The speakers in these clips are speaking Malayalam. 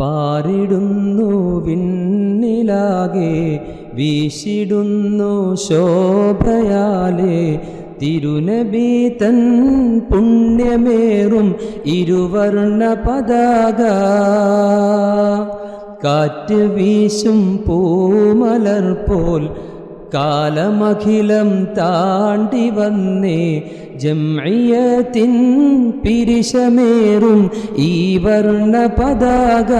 പാറിടുന്നു വിണ്ണിലാകെ വീശിടുന്നു ശോഭയാലെ. തിരുനബി തൻ പുണ്യമേറും ഇരുവർണ പതാക. കാറ്റ് വീശും പൂമലർ പോൽ കാലമഖിലം താണ്ടി വന്നേ ജംഇയത്തിൻ പിരിശമേറും ഈ വർണ പതാക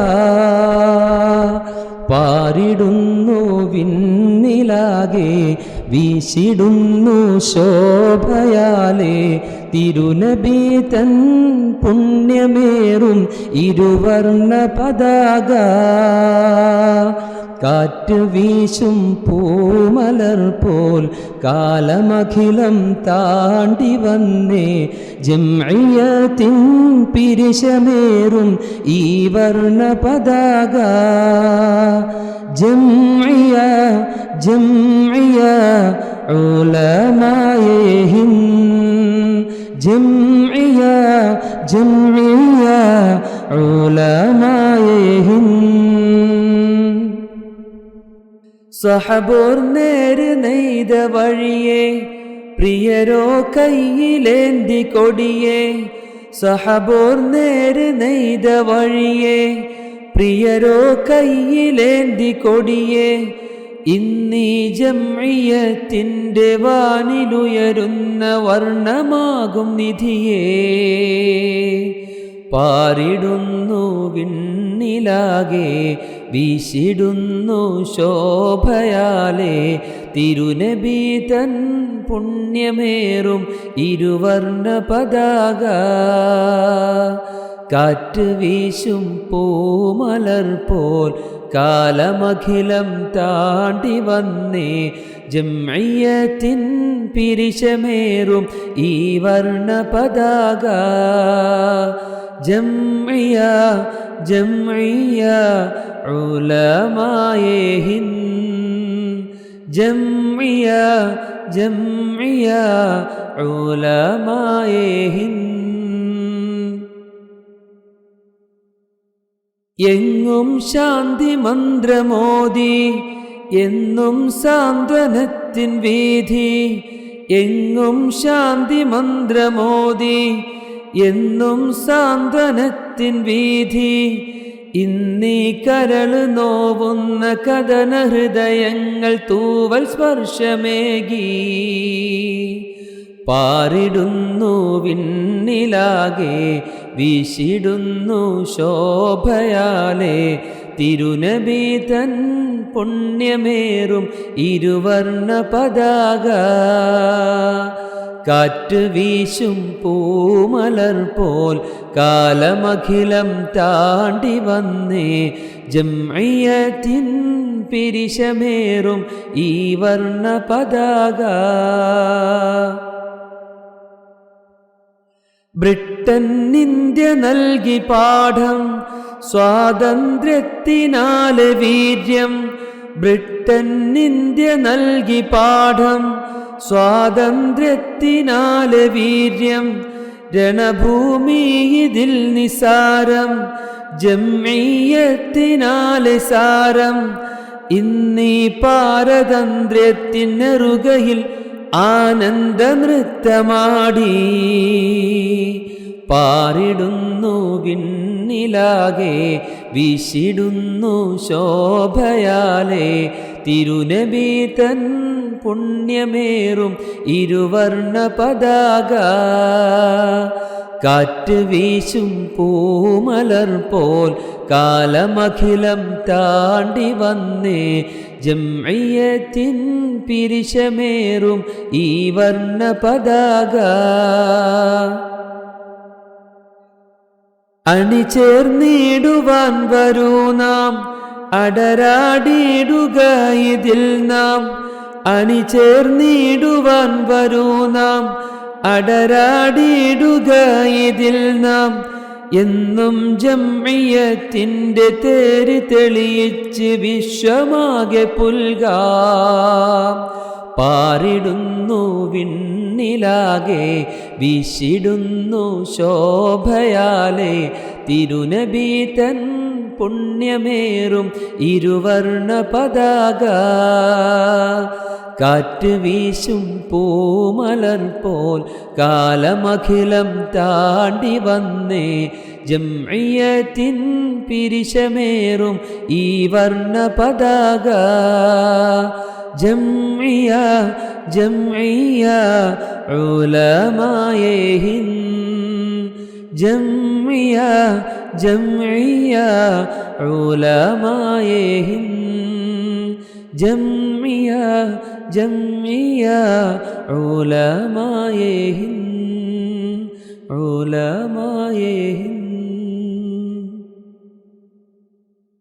പാരിടുന്നു വിണ്ണിലാകെ വീശിടുന്നു ശോഭയാലേ തിരുനബി തൻ പുണ്യമേറും ഇരുവർണ പതാക കാറ്റ് വീശും പൂമലർ പോൽ കാലമഖിലം താണ്ടി വന്നേ. ജിയത്തിൻ പിരിശമേറും ഈ വർണ പതാക ജിയ ജിയ ഉലമായേ ഹിന്ദ് ജിം ജംഇയ സഹബോർ നേര് നെയ്ത വഴിയെ പ്രിയരോ കയ്യിലേന്തി കൊടിയെ സഹബോർ നേര് നെയ്ത വഴിയെ പ്രിയരോ കയ്യിലേന്തി കൊടിയെ ഇന്നീ ജംഇയത്തിന്റെ വാനിലുയരുന്ന വർണമാകും നിധിയേ. പാറിടുന്നു വിണ്ണിലാകെ വീശിടുന്നു ശോഭയാലെ. തിരുനബി തൻ പുണ്യമേറും ഇരുവർണ പതാക കാറ്റ് വീശും പൂമലർ പോൽ കാലമഖിലം താണ്ടി വന്നേ. ജമ്മയ്യത്തിൻ പിരിശമേറും ഈ വർണ പതാക ജംഇയ ജംഇയ ഉലമായേ ഹിന്ദ്. ജംഇയ ജംഇയ ഉലമായേ ഹിന്ദ്. എങ്ങും ശാന്തി മന്ത്രമോദി എന്നും സാന്ത്വനത്തിൻ വീതി എങ്ങും ശാന്തി മന്ത്രമോദി എന്നും സാന്ത്വനത്തിൻ വീതി. ഇന്നീ കരൾ നോവുന്ന കഥന ഹൃദയങ്ങൾ തൂവൽ സ്പർശമേകി. പാറിടുന്നു വിണ്ണിലാകെ വീശിടുന്നു ശോഭയാലെ. തിരുനബി തൻ പുണ്യമേറും ഇരുവർണ പതാക. കാറ്റ് വീശും പൂമലർ പോൽ കാലമഖിലം താണ്ടി വന്നേ. ജംയത്തിൻ പിരിശമേറും ഈ വർണ പതാക ബ്രിട്ടൻ ഇന്ത്യ നൽകി പാഠം സ്വാതന്ത്ര്യത്തിനാല് വീര്യം. ബ്രിട്ടൻ ഇന്ത്യ നൽകി പാഠം സ്വാതന്ത്ര്യത്തിനാല് വീര്യം രണഭൂമി ഇതിൽ നിസാരം ജമ്മിയത്തിനാല് സാരം. ഇന്നീ പാരതന്ത്ര്യത്തിനറുകയിൽ ആനന്ദ നൃത്തമാടി പാറിടുന്നു വിണ്ണിലാകെ വിശിടുന്നു ശോഭയാലെ. തിരുനബി തൻ പുണ്യമേറും ഇരുവർണ പതാക കാറ്റ് വീശും പൂമലർ പോൽ കാലമഖിലം താണ്ടി വന്നേ. ജംയത്തിൻ പിരിശമേറും ഈ വർണ പതാക അണിചേർന്നിടുവാൻ വരൂ നാം അടരാടിയിടുക ഇതിൽ നാം. അണിചേർന്നിടുവാൻ വരൂ നാം. അടരാടിയിടുക ഇതിൽ നാം. എന്നും ജമ്മിയത്തിന്റെ തേര് തെളിയിച്ച് വിശ്വമാകെ പുൽകാം. പാറിടുന്നു വിണ്ണിലാകെ വിശിടുന്നു ശോഭയാലെ. തിരുനബി തൻ പുണ്യമേറും ഇരുവർണ പതാക. കാറ്റ് വീശും പൂമലർ പോൽ കാലമഖിലം താണ്ടി വന്നേ. ജംഇയത്തിൻ പിരിശമേറും ഈ വർണ പതാക. ജംഇയ ജംഇയ ഉലമായേ ജംഇയ ജംഇയ ഉലമായേ ജംഇയ ജംഇയ ഉലമായേ ഉലമായേ